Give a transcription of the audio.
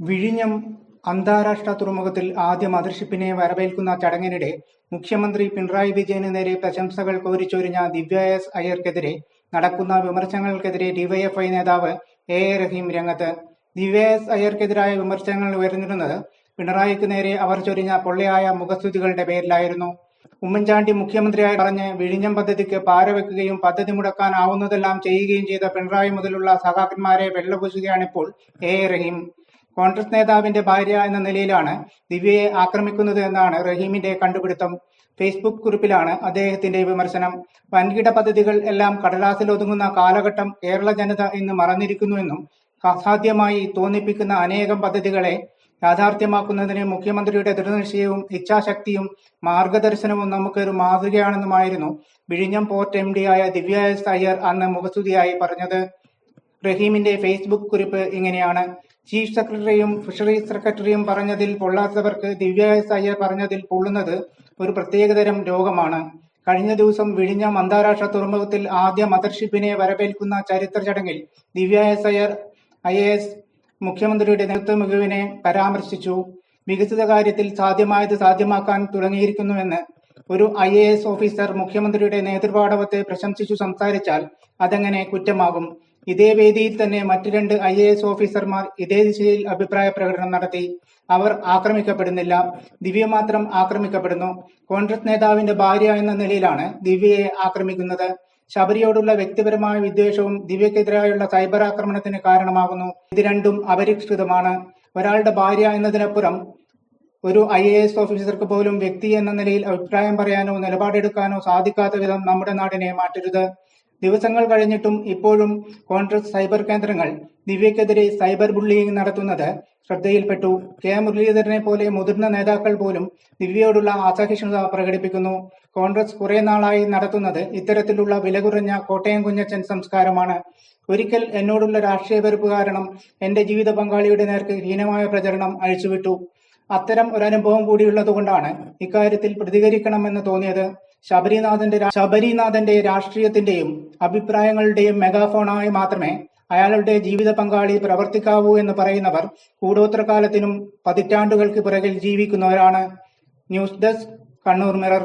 വിഴിഞ്ഞം അന്താരാഷ്ട്ര തുറമുഖത്തിൽ ആദ്യ മദർഷിപ്പിനെ വരവേൽക്കുന്ന ചടങ്ങിനിടെ മുഖ്യമന്ത്രി പിണറായി വിജയന് നേരെ പ്രശംസകൾ കോരിച്ചൊരിഞ്ഞ ദിവ്യ എസ് അയ്യർക്കെതിരെ നടക്കുന്ന വിമർശനങ്ങൾക്കെതിരെ ഡിവൈഎഫ്ഐ നേതാവ് എ എ റഹീം രംഗത്ത്. ദിവ്യ എസ് അയ്യർക്കെതിരായ വിമർശനങ്ങൾ ഉയർന്നിരുന്നത് പിണറായിക്ക് നേരെ അവർ ചൊരിഞ്ഞ പൊള്ളയായ മുഖസ്തുതികളുടെ പേരിലായിരുന്നു. ഉമ്മൻചാണ്ടി മുഖ്യമന്ത്രിയായി പറഞ്ഞ് വിഴിഞ്ഞം പദ്ധതിക്ക് പാരവെക്കുകയും പദ്ധതി മുടക്കാനാവുന്നതെല്ലാം ചെയ്യുകയും ചെയ്ത പിണറായി മുതലുള്ള സഖാക്കന്മാരെ വെള്ളപൂശുകയാണിപ്പോൾ എ എ റഹീം. കോൺഗ്രസ് നേതാവിന്റെ ഭാര്യ എന്ന നിലയിലാണ് ദിവ്യയെ ആക്രമിക്കുന്നത് എന്നാണ് റഹീമിന്റെ കണ്ടുപിടുത്തം. ഫേസ്ബുക്ക് കുറിപ്പിലാണ് അദ്ദേഹത്തിന്റെ വിമർശനം. വൻകിട പദ്ധതികൾ എല്ലാം കടലാസിൽ ഒതുങ്ങുന്ന കാലഘട്ടം കേരള ജനത ഇന്ന് മറന്നിരിക്കുന്നുവെന്നും അസാധ്യമായി തോന്നിപ്പിക്കുന്ന അനേകം പദ്ധതികളെ യാഥാർത്ഥ്യമാക്കുന്നതിന് മുഖ്യമന്ത്രിയുടെ ദൃഢനിശ്ചയവും ഇച്ഛാശക്തിയും മാർഗദർശനവും നമുക്കൊരു മാതൃകയാണെന്നുമായിരുന്നു വിഴിഞ്ഞം പോർട്ട് എം ആയ ദിവ്യ എസ് അയ്യർ അന്ന് മുഖസ്തുതിയായി പറഞ്ഞത്. റഹീമിന്റെ ഫേസ്ബുക്ക് കുറിപ്പ് ഇങ്ങനെയാണ്. ചീഫ് സെക്രട്ടറിയും ഫിഷറീസ് സെക്രട്ടറിയും പറഞ്ഞതിൽ പൊള്ളാത്തവർക്ക് ദിവ്യ എസ് അയ്യർ പറഞ്ഞതിൽ പൊള്ളുന്നത് ഒരു പ്രത്യേകതരം രോഗമാണ്. കഴിഞ്ഞ ദിവസം വിഴിഞ്ഞം അന്താരാഷ്ട്ര തുറമുഖത്തിൽ ആദ്യ മദർഷിപ്പിനെ വരവേൽക്കുന്ന ചരിത്ര ചടങ്ങിൽ Divya S Iyer I A S മുഖ്യമന്ത്രിയുടെ നേതൃത്വ മികവിനെ പരാമർശിച്ചു. വികസിത കാര്യത്തിൽ സാധ്യമായത് സാധ്യമാക്കാൻ തുടങ്ങിയിരിക്കുന്നുവെന്ന് ഒരു ഐ എ എസ് ഓഫീസർ മുഖ്യമന്ത്രിയുടെ നേതൃപാടവത്തെ പ്രശംസിച്ചു സംസാരിച്ചാൽ അതെങ്ങനെ കുറ്റമാകും? ഇതേ വേദിയിൽ തന്നെ മറ്റു രണ്ട് ഐ എ എസ് ഓഫീസർമാർ ഇതേ ദിശയിൽ അഭിപ്രായ പ്രകടനം നടത്തി. അവർ ആക്രമിക്കപ്പെടുന്നില്ല. ദിവ്യ മാത്രം ആക്രമിക്കപ്പെടുന്നു. കോൺഗ്രസ് നേതാവിന്റെ ഭാര്യ എന്ന നിലയിലാണ് ദിവ്യയെ ആക്രമിക്കുന്നത്. ശബരിയോടുള്ള വ്യക്തിപരമായ വിദ്വേഷവും ദിവ്യക്കെതിരായുള്ള സൈബർ ആക്രമണത്തിന് കാരണമാകുന്നു. ഇത് രണ്ടും അപരിഷ്കൃതമാണ്. ഒരാളുടെ ഭാര്യ എന്നതിനപ്പുറം ഒരു ഐ എ എസ് ഓഫീസർക്ക് പോലും വ്യക്തി എന്ന നിലയിൽ അഭിപ്രായം പറയാനോ നിലപാടെടുക്കാനോ സാധിക്കാത്ത വിധം നമ്മുടെ നാടിനെ മാറ്റരുത്. ദിവസങ്ങൾ കഴിഞ്ഞിട്ടും ഇപ്പോഴും കോൺഗ്രസ് സൈബർ കേന്ദ്രങ്ങൾ ദിവ്യക്കെതിരെ സൈബർ ബുള്ളിയിങ് നടത്തുന്നത് ശ്രദ്ധയിൽപ്പെട്ടു. കെ. മുരളീധരനെ പോലെ മുതിർന്ന നേതാക്കൾ പോലും ദിവ്യയോടുള്ള അസഹിഷ്ണുത പ്രകടിപ്പിക്കുന്നു. കോൺഗ്രസ് കുറെ നാളായി നടത്തുന്നത് ഇത്തരത്തിലുള്ള വില കുറഞ്ഞ കോട്ടയം കുഞ്ഞച്ചൻ സംസ്കാരമാണ്. ഒരിക്കൽ എന്നോടുള്ള രാഷ്ട്രീയ വെറുപ്പ് കാരണം എന്റെ ജീവിത പങ്കാളിയുടെ നേർക്ക് ഹീനമായ പ്രചരണം അഴിച്ചുവിട്ടു. അത്തരം ഒരു അനുഭവം കൂടിയുള്ളതുകൊണ്ടാണ് ഇക്കാര്യത്തിൽ പ്രതികരിക്കണമെന്ന് തോന്നിയത്. ശബരിനാഥന്റെ ശബരിനാഥന്റെ രാഷ്ട്രീയത്തിന്റെയും അഭിപ്രായങ്ങളുടെയും മെഗാഫോണായി മാത്രമേ അയാളുടെ ജീവിത പങ്കാളി പ്രവർത്തിക്കാവൂ എന്ന് പറയുന്നവർ കൂടോത്രകാലത്തിനും പതിറ്റാണ്ടുകൾക്ക് പിറകിൽ ജീവിക്കുന്നവരാണ്. News desk Kannur mirror.